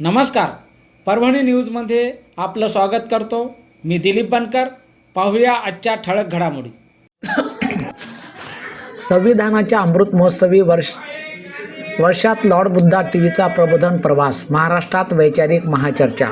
नमस्कार. परभणी न्यूजमध्ये आपलं स्वागत करतो. मी दिलीप बनकर. पाहूया आजच्या ठळक घडामोडी. संविधानाच्या अमृत महोत्सवी वर्ष वर्षात लॉर्ड बुद्धा टी व्हीचा प्रबोधन प्रवास महाराष्ट्रात वैचारिक महाचर्चा.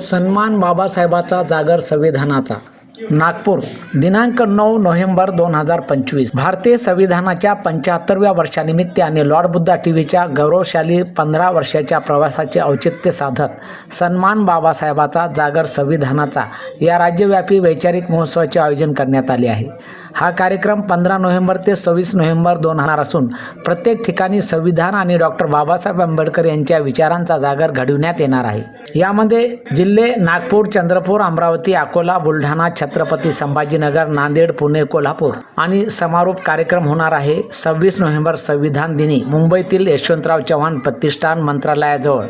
सन्मान बाबासाहेबाचा जागर संविधानाचा. नागपूर दिनांक नऊ नोव्हेंबर दोन हजार पंचवीस. भारतीय संविधानाच्या पंच्याहत्तरव्या वर्षानिमित्त आणि लॉर्ड बुद्धा टी व्हीच्या गौरवशाली पंधरा वर्षाच्या प्रवासाचे औचित्य साधत सन्मान बाबासाहेबाचा जागर संविधानाचा या राज्यव्यापी वैचारिक महोत्सवाचे आयोजन करण्यात आले आहे. हा कार्यक्रम पंधरा नोव्हेंबर ते सव्वीस नोव्हेंबर दोन हजार असून प्रत्येक ठिकाणी संविधान आणि डॉक्टर बाबासाहेब आंबेडकर यांच्या विचारांचा जागर घडविण्यात येणार आहे. यामध्ये जिल्हे नागपूर चंद्रपूर अमरावती अकोला बुलढाणा छत्रपती संभाजीनगर नांदेड पुणे कोल्हापूर आणि समारोप कार्यक्रम होणार आहे. सव्वीस नोव्हेंबर संविधान दिनी मुंबईतील यशवंतराव चव्हाण प्रतिष्ठान मंत्रालयाजवळ.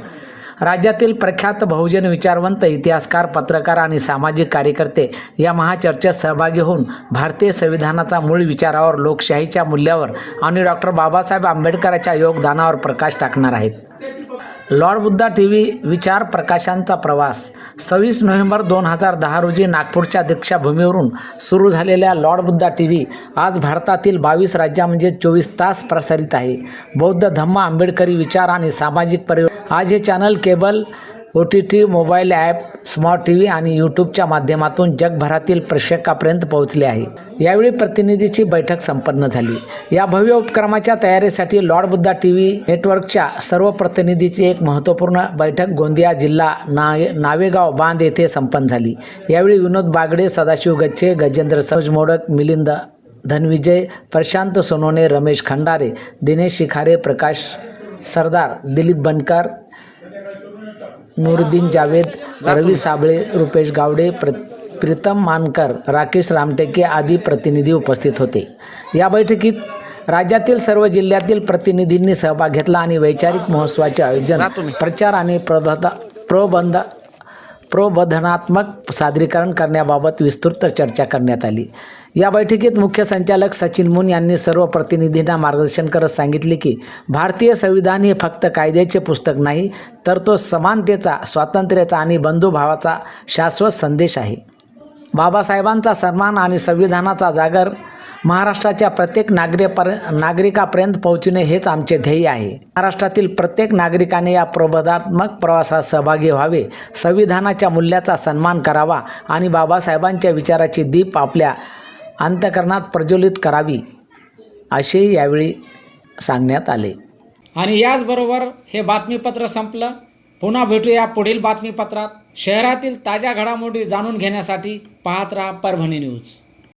राज्यातील प्रख्यात बहुजन विचारवंत इतिहासकार पत्रकार आणि सामाजिक कार्यकर्ते या महाचर्चेत सहभागी होऊन भारतीय संविधानाचा मूळ विचारावर लोकशाहीच्या मूल्यावर आणि डॉक्टर बाबासाहेब आंबेडकरांच्या योगदानावर प्रकाश टाकणार आहेत. लॉर्ड बुद्धा टी व्ही विचार प्रकाशांचा प्रवास. सव्वीस नोव्हेंबर दोन हजार दहा रोजी नागपूरच्या दीक्षाभूमीवरून सुरू झालेल्या लॉर्ड बुद्धा टी व्ही आज भारतातील बावीस राज्या म्हणजे चोवीस तास प्रसारित आहे. बौद्ध धम्म आंबेडकरी विचार आणि सामाजिक परिवर्तन आज हे channel cable O T T mobile app smart T V आणि यूट्यूबच्या माध्यमातून जगभरातील प्रेक्षकापर्यंत पोहोचले आहे. यावेळी प्रतिनिधीची बैठक संपन्न झाली. या भव्य उपक्रमाच्या तयारीसाठी लॉर्ड बुद्धा टी व्ही नेटवर्कच्या सर्व प्रतिनिधीची एक महत्त्वपूर्ण बैठक गोंदिया जिल्हा ना नावेगाव बांध येथे संपन्न झाली. यावेळी विनोद बागडे सदाशिव गच्चे गजेंद्र सरोज मोडक मिलिंद धनविजय प्रशांत सोनोने रमेश खंडारे दिनेश शिखारे प्रकाश सरदार दिलीप बनकर नूरुद्दीन जावेद रवी साबळे रुपेश गावडे प्र प्रीतम मानकर राकेश रामटेके आदी प्रतिनिधी उपस्थित होते. या बैठकीत राज्यातील सर्व जिल्ह्यातील प्रतिनिधींनी सहभाग घेतला आणि वैचारिक महोत्सवाचे आयोजन प्रचार आणि प्रबोध प्रबंध प्रबोधनात्मक सादरीकरण करण्याबाबत विस्तृत चर्चा करण्यात आली. या बैठकीत मुख्य संचालक सचिन मुन यांनी सर्व प्रतिनिधींना मार्गदर्शन करत सांगितले की भारतीय संविधान हे फक्त कायद्याचे पुस्तक नाही तर तो समानतेचा स्वातंत्र्याचा आणि बंधुभावाचा शाश्वत संदेश आहे. बाबासाहेबांचा सन्मान आणि संविधानाचा जागर महाराष्ट्राच्या प्रत्येक नागरिकपर नागरिकापर्यंत पोहोचणे हेच आमचे ध्येय आहे. महाराष्ट्रातील प्रत्येक नागरिकाने या प्रबोधात्मक प्रवासात सहभागी व्हावे संविधानाच्या मूल्याचा सन्मान करावा आणि बाबासाहेबांच्या विचाराची दीप आपल्या अंतकरणात प्रज्वलित करावी असे यावेळी सांगण्यात आले. आणि याचबरोबर हे बातमीपत्र संपलं. पुन्हा भेटूया पुढील बातमीपत्रात. शहरातील ताज्या घडामोडी जाणून घेण्यासाठी पाहत राहा परभणी न्यूज.